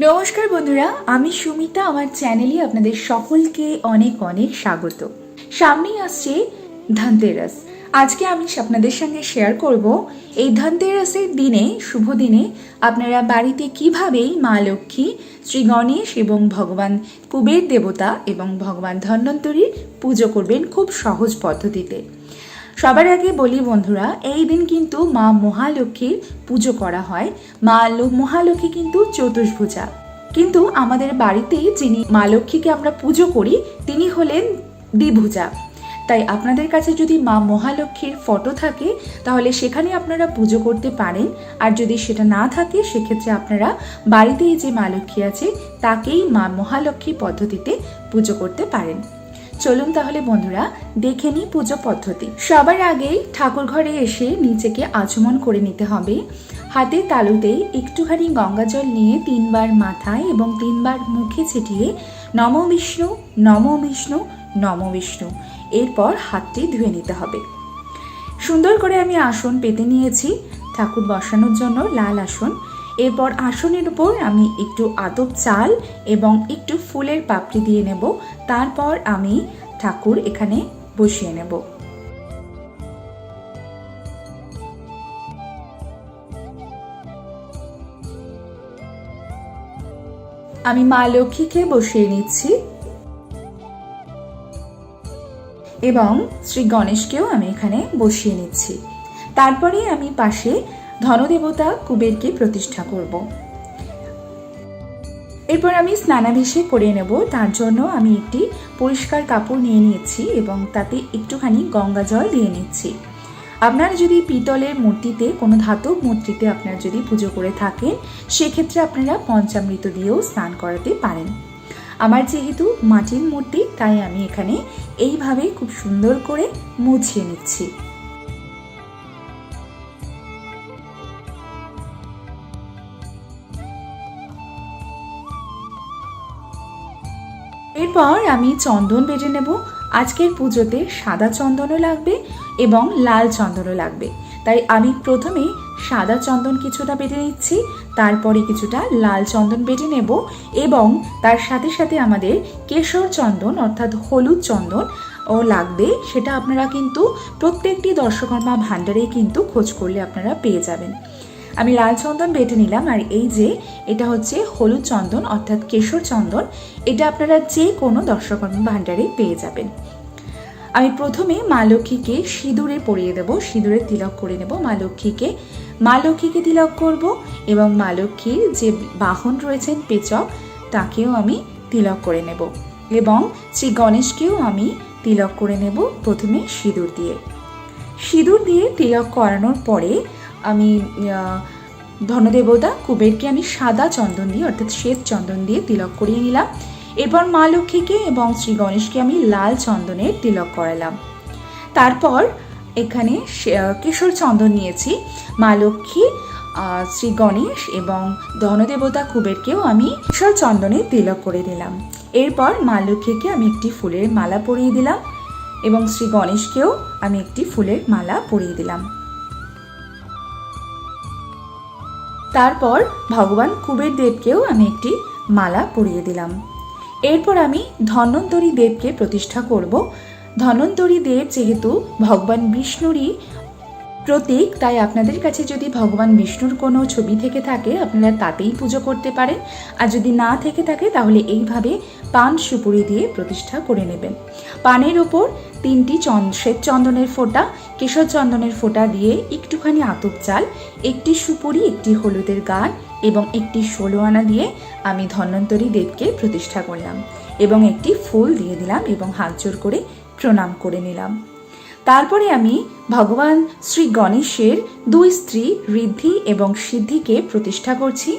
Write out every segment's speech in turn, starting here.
নমস্কার বন্ধুরা, আমি সুমিতা, আমার চ্যানেলে আপনাদের সকলকে অনেক অনেক স্বাগত। সামনেই আসছে ধনতেরাস। আজকে আমি আপনাদের সঙ্গে শেয়ার করব এই ধনতেরাসের দিনে, শুভ দিনে, আপনারা বাড়িতে কিভাবেই মা লক্ষ্মী, শ্রী গণেশ এবং ভগবান কুবের দেবতা এবং ভগবান ধন্বন্তরীর পুজো করবেন খুব সহজ পদ্ধতিতে। সবার আগে বলি বন্ধুরা, এই দিন কিন্তু মা মহালক্ষ্মীর পুজো করা হয়। মা মহালক্ষ্মী কিন্তু চতুর্ভুজা। কিন্তু আমাদের বাড়িতে যিনি মা লক্ষ্মীকে আমরা পুজো করি, তিনি হলেন দ্বিভুজা। তাই আপনাদের কাছে যদি মা মহালক্ষ্মীর ফটো থাকে, তাহলে সেখানে আপনারা পুজো করতে পারেন। আর যদি সেটা না থাকে, সেক্ষেত্রে আপনারা বাড়িতেই যে মা লক্ষ্মী আছে, তাকেই মা মহালক্ষ্মী পদ্ধতিতে পুজো করতে পারেন। চলুন তাহলে বন্ধুরা, দেখে নিই পুজো পদ্ধতি। সবার আগেই ঠাকুর ঘরে এসে নিজেকে আচমন করে নিতে হবে। হাতে তালুতে একটুখানি গঙ্গা জল নিয়ে তিনবার মাথায় এবং তিনবার মুখে ছিটিয়ে, নম বিষ্ণু নম বিষ্ণু নম বিষ্ণু, এরপর হাতটি ধুয়ে নিতে হবে। সুন্দর করে আমি আসন পেতে নিয়েছি। ঠাকুর বসানোর জন্য লাল আসন। এরপর আসনের উপর আমি একটু আতপ চাল এবং একটু ফুলের পাপড়ি দিয়ে নেব। তারপর আমি ঠাকুর এখানে বসিয়ে নেব। আমি মা লক্ষ্মীকে বসিয়ে নিচ্ছি। এবং শ্রী গণেশকেও আমি এখানে বসিয়ে নিচ্ছি। তারপরে আমি পাশে ধনদেবতা কুবেরকে প্রতিষ্ঠা করব। এরপর আমি স্নানাভিষেক করে নেব। তার জন্য আমি একটি পরিষ্কার কাপড় নিয়ে নিয়েছি এবং তাতে একটুখানি গঙ্গা জল দিয়ে নিচ্ছি। আপনারা যদি পিতলের মূর্তিতে, কোনো ধাতব মূর্তিতে আপনারা যদি পুজো করে থাকেন, সেক্ষেত্রে আপনারা পঞ্চামৃত দিয়েও স্নান করাতে পারেন। আমার যেহেতু মাটির মূর্তি, তাই আমি এখানে এইভাবে খুব সুন্দর করে মুছিয়ে নিচ্ছি। এরপর আমি চন্দন বেটে নেব। আজকের পুজোতে সাদা চন্দনও লাগবে এবং লাল চন্দনও লাগবে। তাই আমি প্রথমে সাদা চন্দন কিছুটা বেটে নিচ্ছি, তারপরে কিছুটা লাল চন্দন বেটে নেব এবং তার সাথে সাথে আমাদের কেশর চন্দন অর্থাৎ হলুদ চন্দন ও লাগবে। সেটা আপনারা কিন্তু প্রত্যেকটি দর্শকর্মা ভাণ্ডারেই কিন্তু খোঁজ করলে আপনারা পেয়ে যাবেন। আমি লাল চন্দন বেটে নিলাম, আর এই যে এটা হচ্ছে হলুদ চন্দন, অর্থাৎ কেশর চন্দন, এটা আপনারা যে কোনো দর্শকর্মা ভাণ্ডারে পেয়ে যাবেন। আমি প্রথমে মা লক্ষ্মীকে সিঁদুরে পরিয়ে দেবো, সিঁদুরে তিলক করে নেব। মা লক্ষ্মীকে মা লক্ষ্মীকে তিলক করব এবং মা লক্ষ্মীর যে বাহন রয়েছেন পেচক, তাকেও আমি তিলক করে নেব এবং শ্রী গণেশকেও আমি তিলক করে নেব প্রথমে সিঁদুর দিয়ে। সিঁদুর দিয়ে তিলক করানোর পরে আমি ধনদেবতা কুবেরকে আমি সাদা চন্দন দিয়ে, অর্থাৎ শ্বেত চন্দন দিয়ে তিলক করিয়ে নিলাম। এরপর মা লক্ষ্মীকে এবং শ্রী গণেশকে আমি লাল চন্দনের তিলক করালাম। তারপর এখানে কেশর চন্দন নিয়েছি। মা লক্ষ্মী শ্রী গণেশ এবং ধনদেবতা কুবেরকেও আমি কেশর চন্দনের তিলক করে দিলাম। এরপর মা লক্ষ্মীকে আমি একটি ফুলের মালা পরিয়ে দিলাম এবং শ্রী গণেশকেও আমি একটি ফুলের মালা পরিয়ে দিলাম। তারপর ভগবান কুবের দেবকেও আমি একটি মালা পরিয়ে দিলাম। এরপর আমি ধন্বন্তরী দেবকে প্রতিষ্ঠা করব। ধন্বন্তরী দেব যেহেতু ভগবান বিষ্ণুরই প্রতীক, তাই আপনাদের কাছে যদি ভগবান বিষ্ণুর কোনো ছবি থেকে থাকে, আপনারা তাতেই পুজো করতে পারেন। আর যদি না থেকে থাকে, তাহলে এইভাবে পান সুপুরি দিয়ে প্রতিষ্ঠা করে নেবেন। পানের ওপর তিনটি শ্বেত চন্দনের ফোঁটা, কেশর চন্দনের ফোঁটা দিয়ে একটুখানি আতপ চাল, একটি সুপুরি, একটি হলুদের গান এবং একটি ষোলো আনা দিয়ে আমি ধন্বন্তরী দেবকে প্রতিষ্ঠা করলাম এবং একটি ফুল দিয়ে দিলাম এবং হাত জোর করে প্রণাম করে নিলাম। তারপরে আমি ভগবান শ্রী গণেশের দুই স্ত্রী ঋদ্ধি এবং সিদ্ধিকে প্রতিষ্ঠা করছি।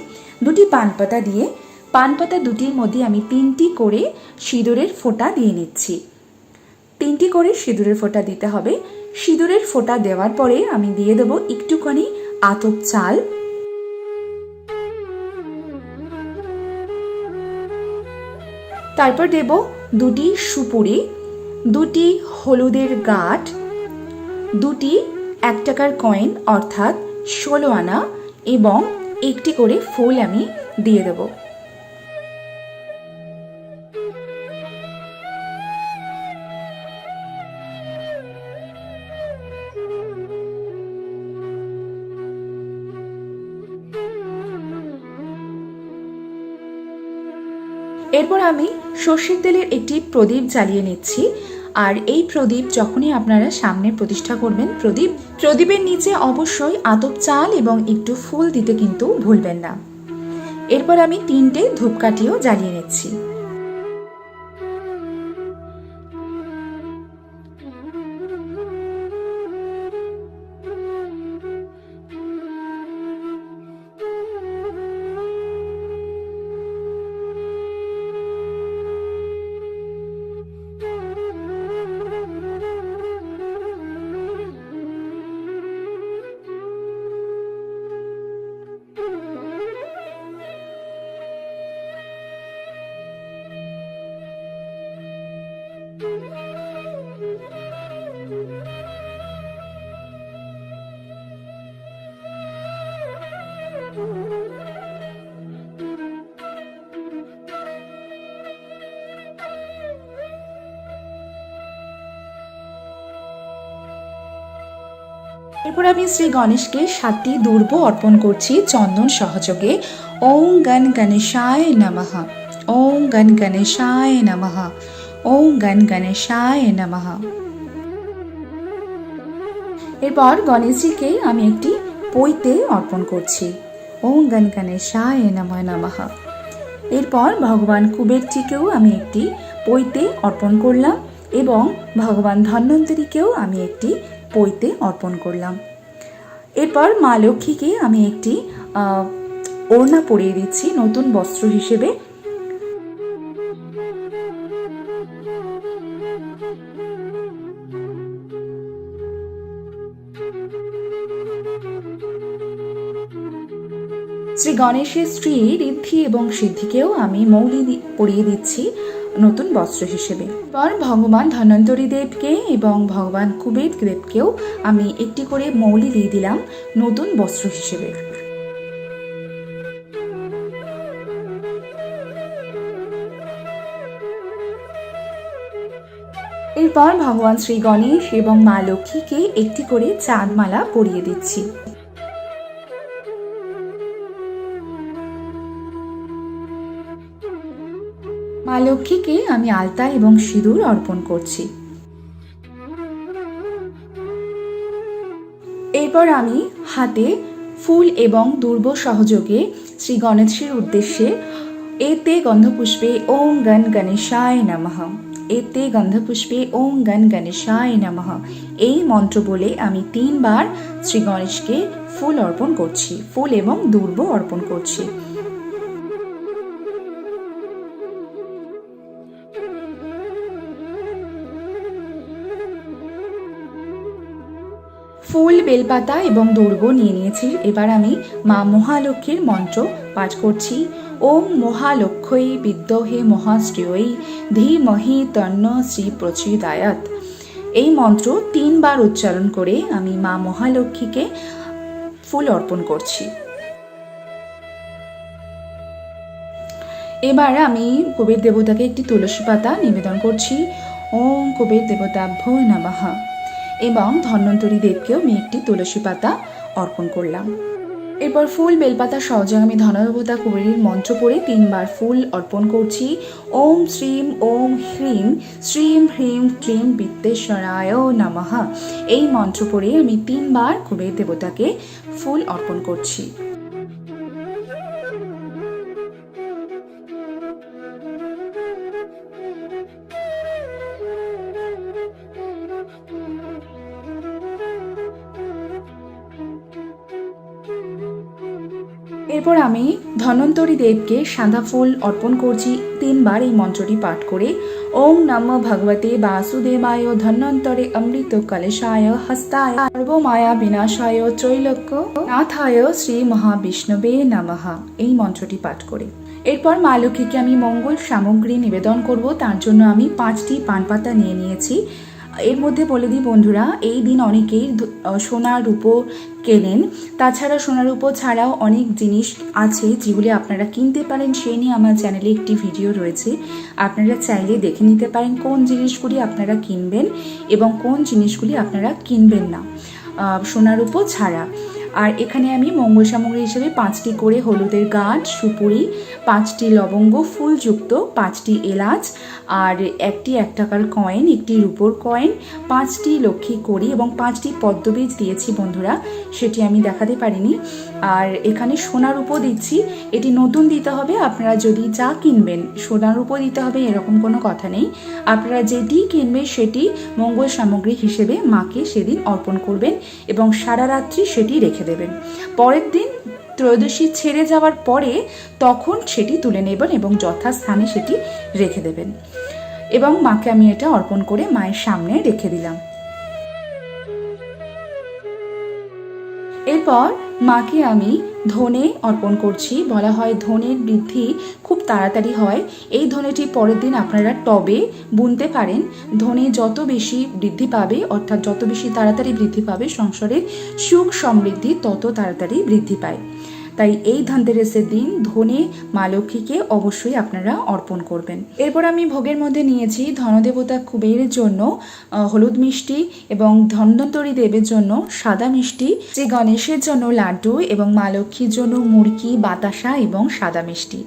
দুটি পানপাতা দিয়ে। পানপাতা দুটির মধ্যে আমি তিনটি করে সিঁদুরের ফোঁটা দিয়ে নিচ্ছি। তিনটি করে সিঁদুরের ফোঁটা দিতে হবে। সিঁদুরের ফোঁটা দেওয়ার পরে আমি দিয়ে দেবো একটুখানি আতপ চাল। তারপর দেব দুটি সুপুরি। দুটি হলুদের গাঁট, দুটি এক টাকার কয়েন অর্থাৎ ষোলো আনা এবং একটি করে ফুল আমি দিয়ে দেবো। এরপর আমি সর্ষের তেলের একটি প্রদীপ জ্বালিয়ে নিচ্ছি। আর এই প্রদীপ যখনই আপনারা সামনে প্রতিষ্ঠা করবেন, প্রদীপ, প্রদীপের নিচে অবশ্যই আতপ চাল এবং একটু ফুল দিতে কিন্তু ভুলবেন না। এরপর আমি তিনটে ধূপকাঠিও জ্বালিয়ে নিচ্ছি। এরপর আমি শ্রী গণেশকে সাতটি দুর্ব অর্পণ করছি চন্দন সহযোগে। ওং গণ গণেশায় নমঃ। ওং গণ গণেশায় নমঃ। ওং গণ গণেশায় নমঃ। এরপর গণেশজিকে আমি একটি পৈতে অর্পণ করছি। ওং গণ গণেশায় নমঃ নমঃ। এরপর ভগবান কুবেরজিকেও আমি একটি পৈতে অর্পণ করলাম এবং ভগবান ধন্বন্তরীকেও আমি একটি পৈতে অর্পণ করলাম। এরপর মা লক্ষ্মীকে আমি একটি ওড়না পরিয়ে দিচ্ছি নতুন বস্ত্র হিসেবে। শ্রী গণেশের স্ত্রী ঋদ্ধি এবং সিদ্ধিকেও আমি মৌলি পরিয়ে দিচ্ছি। নতুন বস্ত্র হিসেবে। পর ভগবান ধন্বন্তরী দেবকে এবং ভগবান কুবের দেবকেও আমি একটি করে মৌলি দিয়ে দিলাম নতুন বস্ত্র হিসেবে। এরপর ভগবান শ্রী গণেশ এবং মা লক্ষ্মীকে একটি করে চাঁদমালা পরিয়ে দিচ্ছি। মা লক্ষ্মীকে আমি আলতা এবং সিঁদুর অর্পণ করছি। এরপর আমি হাতে ফুল এবং দুর্ব সহযোগে শ্রী গণেশের উদ্দেশ্যে এতে গন্ধপুষ্পে ওং গণ গণেশায় নমঃ। এতে গন্ধপুষ্পে ওং গণ গণেশায় নমঃ। এই মন্ত্র বলে আমি তিনবার শ্রী গণেশকে ফুল অর্পণ করছি, ফুল এবং দুর্ব অর্পণ করছি। ফুল, বেলপাতা এবং দুর্ব নিয়ে নিয়েছি। এবার আমি মা মহালক্ষ্মীর মন্ত্র পাঠ করছি। ওম মহালক্ষ্মী বিদ্যহে মহাশ্রেয়ী ধীমহি তন্ন শ্রী প্রচোদয়াত। এই মন্ত্র তিনবার উচ্চারণ করে আমি মা মহালক্ষ্মীকে ফুল অর্পণ করছি। এবার আমি কবির দেবতাকে একটি তুলসী পাতা নিবেদন করছি। ওম কবির দেবতাভ্য নমঃ। এবং ধন্বন্তরী দেবকেও আমি একটি তুলসী পাতা অর্পণ করলাম। এরপর ফুল বেলপাতা সহজে আমি ধনদেবতা কুবেরীর মন্ত্র পড়ে তিনবার ফুল অর্পণ করছি। ওম শ্রীম, ওম হ্রিম, শ্রীম হ্রিম, ক্লিম বিত্তেশ্বরায় নমঃ। এই মন্ত্র পড়ে আমি তিনবার কুবের দেবতাকে ফুল অর্পণ করছি। এরপর আমি ধন্বন্তরী দেবকে সাদা ফুল অর্পণ করছি। তিনবার এই মন্ত্রটি পাঠ করে, ওম নম ভগবতে বাসুদেবায় ধন্বন্তরে অমৃত কলেশায় হস্তায় সর্বমায়া বিনাশায় ত্রৈলোক্য নাথায় শ্রী মহাবিষ্ণবে নমঃ এই মন্ত্রটি পাঠ করে। এরপর মা লক্ষ্মীকে আমি মঙ্গল সামগ্রী নিবেদন করব। তার জন্য আমি পাঁচটি পান পাতা নিয়ে নিয়েছি। এর মধ্যে বলে দিই বন্ধুরা, এই দিন অনেকেই সোনা রূপো কেনেন। তাছাড়া সোনা রূপো ছাড়াও অনেক জিনিস আছে যেগুলি আপনারা কিনতে পারেন সেই নিয়ে আমার চ্যানেলে একটি ভিডিও রয়েছে। আপনারা চাইলে দেখে নিতে পারেন কোন জিনিসগুলি আপনারা কিনবেন এবং কোন জিনিসগুলি আপনারা কিনবেন না সোনা রূপো ছাড়া। আর এখানে আমি মঙ্গল সামগ্রী হিসেবে পাঁচটি করে হলুদের গাঁট, সুপুরি, পাঁচটি লবঙ্গ, ফুলযুক্ত, পাঁচটি এলাচ আর একটি এক টাকার কয়েন একটি রুপোর কয়েন পাঁচটি লক্ষ্মী কড়ি এবং পাঁচটি পদ্মবীজ দিয়েছি বন্ধুরা, সেটি আমি দেখাতে পারিনি। আর এখানে সোনার উপো দিচ্ছি, এটি নতুন দিতে হবে, আপনারা যদি যা কিনবেন, সোনার উপো দিতে হবে, এরকম কোনো কথা নেই। আপনারা যেটি কিনবেন, সেটি মঙ্গল সামগ্রী হিসেবে মাকে সেদিন অর্পণ করবেন এবং সারা রাত্রি সেটি রেখে দেবেন। পরের দিন ত্রয়োদশী ছেড়ে যাওয়ার পরে তখন সেটি তুলে নেবেন এবং যথাস্থানে সেটি রেখে দেবেন। এবং মাকে আমি এটা অর্পণ করে মায়ের সামনে রেখে দিলাম। এরপর মাকে আমি ধনে অর্পণ করছি। বলা হয় ধনের বৃদ্ধি খুব তাড়াতাড়ি হয়। এই ধনেটি পরের দিন আপনারা টবে বুনতে পারেন। ধনে যত বেশি বৃদ্ধি পাবে, অর্থাৎ যত বেশি তাড়াতাড়ি বৃদ্ধি পাবে, সংসারের সুখ সমৃদ্ধি তত তাড়াতাড়ি বৃদ্ধি পায়। তাই এই ধনতেরাসের দিন ধনে মা লক্ষ্মীকে অবশ্যই আপনারা অর্পণ করবেন। এরপর আমি ভোগের মধ্যে নিয়েছি ধনদেবতা কুবেরের জন্য হলুদ মিষ্টি এবং ধন্বন্তরী দেবের জন্য সাদা মিষ্টি যে গণেশের জন্য লাড্ডু এবং মা লক্ষ্মীর জন্য মুরকি বাতাসা এবং সাদা মিষ্টি।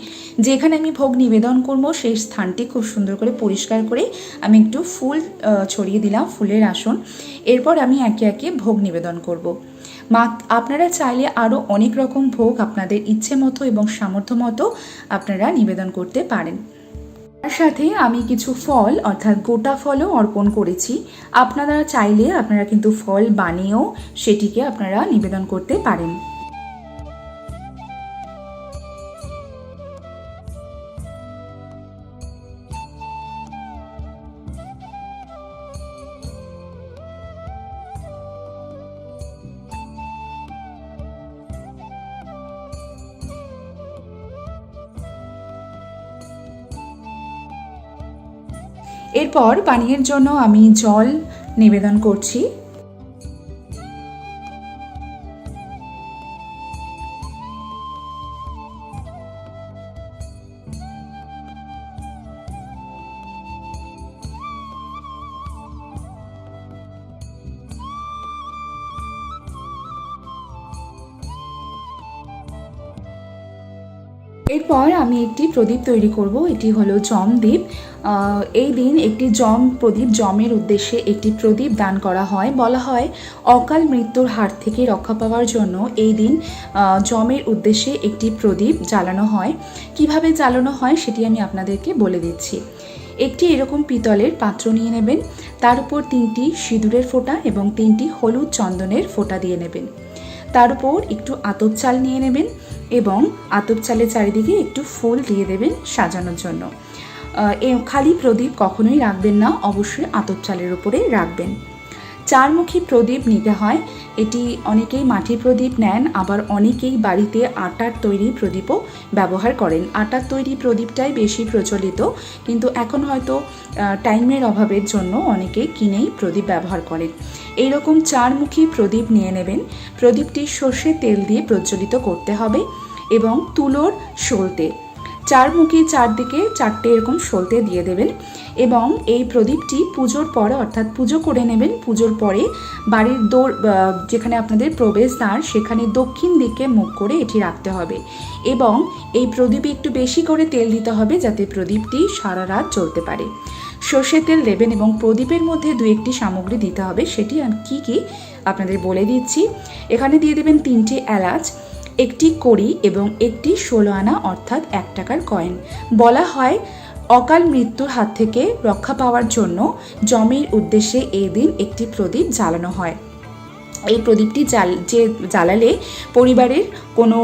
যেখানে আমি ভোগ নিবেদন করব সেই স্থানটি খুব সুন্দর করে পরিষ্কার করে আমি একটু ফুল ছড়িয়ে দিলাম ফুলের আসন। এরপর আমি একে একে ভোগ নিবেদন করব। মা, আপনারা চাইলে আরও অনেক রকম ভোগ আপনাদের ইচ্ছে মতো এবং সামর্থ্য মতো আপনারা নিবেদন করতে পারেন। তার সাথে আমি কিছু ফল, অর্থাৎ গোটা ফলও অর্পণ করেছি। আপনারা চাইলে আপনারা কিন্তু ফল বানিয়েও সেটিকে আপনারা নিবেদন করতে পারেন। এরপর পানীয়ের জন্য আমি জল নিবেদন করছি। এরপর আমি একটি প্রদীপ তৈরি করব, এটি হলো জমদ্বীপ এই দিন একটি জম প্রদীপ জমের উদ্দেশ্যে একটি প্রদীপ দান করা হয়। বলা হয়, অকাল মৃত্যুর হাত থেকে রক্ষা পাওয়ার জন্য এই দিন জমের উদ্দেশ্যে একটি প্রদীপ জ্বালানো হয়। কীভাবে জ্বালানো হয় সেটি আমি আপনাদেরকে বলে দিচ্ছি। একটি এরকম পিতলের পাত্র নিয়ে নেবেন, তার উপর তিনটি সিঁদুরের ফোঁটা এবং তিনটি হলুদ চন্দনের ফোঁটা দিয়ে নেবেন। তার উপর একটু আতপ চাল নিয়ে নেবেন এবং আতপ চালের চারিদিকে একটু ফুল দিয়ে দেবেন সাজানোর জন্য। খালি প্রদীপ কখনোই রাখবেন না, অবশ্যই আতপ চালের উপরে রাখবেন। চারমুখী প্রদীপ নিতে হয়। এটি অনেকেই মাটির প্রদীপ নেন, আবার অনেকেই বাড়িতে আটার তৈরি প্রদীপও ব্যবহার করেন। আটার তৈরি প্রদীপটাই বেশি প্রচলিত, কিন্তু এখন হয়তো টাইমের অভাবের জন্য অনেকেই কিনেই প্রদীপ ব্যবহার করেন। এইরকম চারমুখী প্রদীপ নিয়ে নেবেন। প্রদীপটি সর্ষে তেল দিয়ে প্রজ্বলিত করতে হবে এবং তুলোর সলতে চারমুখী চারদিকে চারটে এরকম সলতে দিয়ে দেবেন এবং এই প্রদীপটি পুজোর পরে, অর্থাৎ পুজো করে নেবেন। পুজোর পরে বাড়ির দোর যেখানে আপনাদের প্রবেশদ্বার সেখানে দক্ষিণ দিকে মুখ করে এটি রাখতে হবে এবং এই প্রদীপে একটু বেশি করে তেল দিতে হবে যাতে প্রদীপটি সারা রাত জ্বলতে পারে। সর্ষের তেল দেবেন এবং প্রদীপের মধ্যে দু একটি সামগ্রী দিতে হবে। সেটি কী কী? আপনাদের বলে দিচ্ছি। এখানে দিয়ে দেবেন তিনটি এলাচ একটি কড়ি এবং একটি ষোলো আনা অর্থাৎ এক টাকার কয়েন বলা হয়, অকাল মৃত্যুর হাত থেকে রক্ষা পাওয়ার জন্য জমির উদ্দেশ্যে এই দিন একটি প্রদীপ জ্বালানো হয়। এই প্রদীপটি জাল যে জ্বালালে পরিবারের কোনো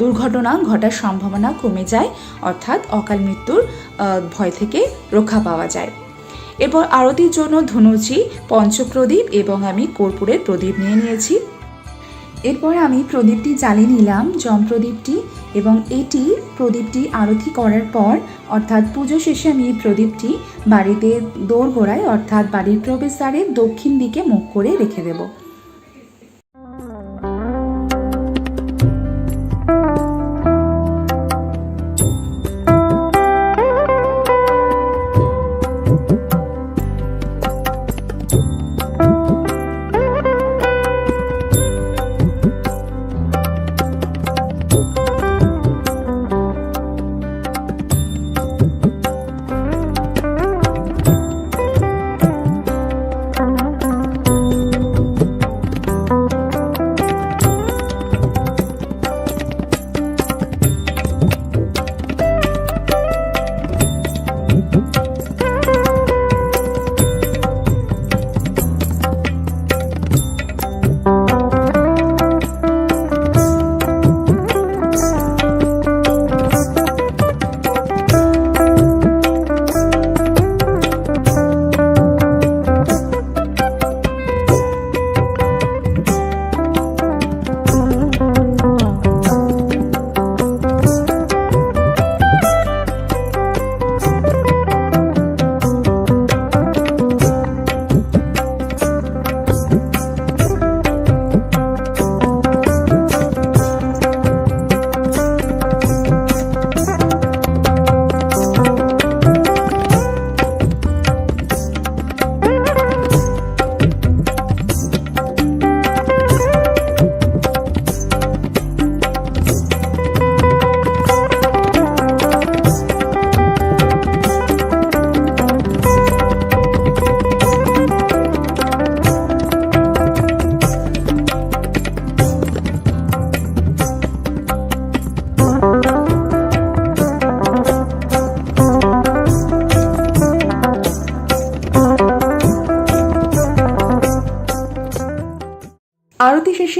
দুর্ঘটনা ঘটার সম্ভাবনা কমে যায়, অর্থাৎ অকাল মৃত্যুর ভয় থেকে রক্ষা পাওয়া যায়। এরপর আরতির জন্য ধনুচি, পঞ্চপ্রদীপ এবং আমি কর্পূরের প্রদীপ নিয়ে নিয়েছি। এরপর আমি প্রদীপটি জ্বালিয়ে নিলাম জম প্রদীপটি এবং এটি প্রদীপটি আরতি করার পর, অর্থাৎ পুজো শেষে আমি এই প্রদীপটি বাড়িতে দোরগোড়ায়, অর্থাৎ বাড়ির প্রবেশদ্বারের দক্ষিণ দিকে মুখ করে রেখে দেবো।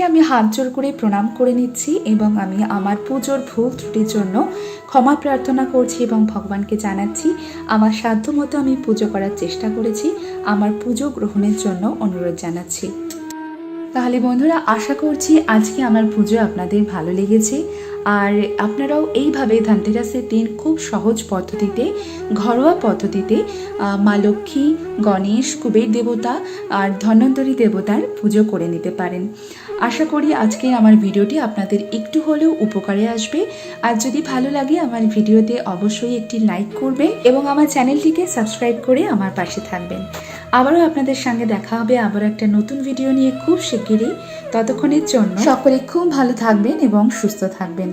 আমি হাত জোর করে প্রণাম করে নিচ্ছি এবং আমি আমার পুজোর ভুল ত্রুটির জন্য ক্ষমা প্রার্থনা করছি এবং ভগবানকে জানাচ্ছি, আমার সাধ্য মতো আমি পুজো করার চেষ্টা করেছি, আমার পুজো গ্রহণের জন্য অনুরোধ জানাচ্ছি। তাহলে বন্ধুরা, আশা করছি আজকে আমার পুজো আপনাদের ভালো লেগেছে। আর আপনারাও এইভাবে ধানতেরাসের দিন খুব সহজ পদ্ধতিতে, ঘরোয়া পদ্ধতিতে মা লক্ষ্মী, গণেশ, কুবের দেবতা আর ধন্বন্তরী দেবতার পুজো করে নিতে পারেন। আশা করি আজকের আমার ভিডিওটি আপনাদের একটু হলেও উপকারে আসবে। আর যদি ভালো লাগে আমার ভিডিওতে অবশ্যই একটি লাইক করবেন এবং আমার চ্যানেলটিকে সাবস্ক্রাইব করে আমার পাশে থাকবেন। আবারও আপনাদের সঙ্গে দেখা হবে আবার একটা নতুন ভিডিও নিয়ে খুব শিগগিরই। ততক্ষণের জন্য সকলে খুব ভালো থাকবেন এবং সুস্থ থাকবেন।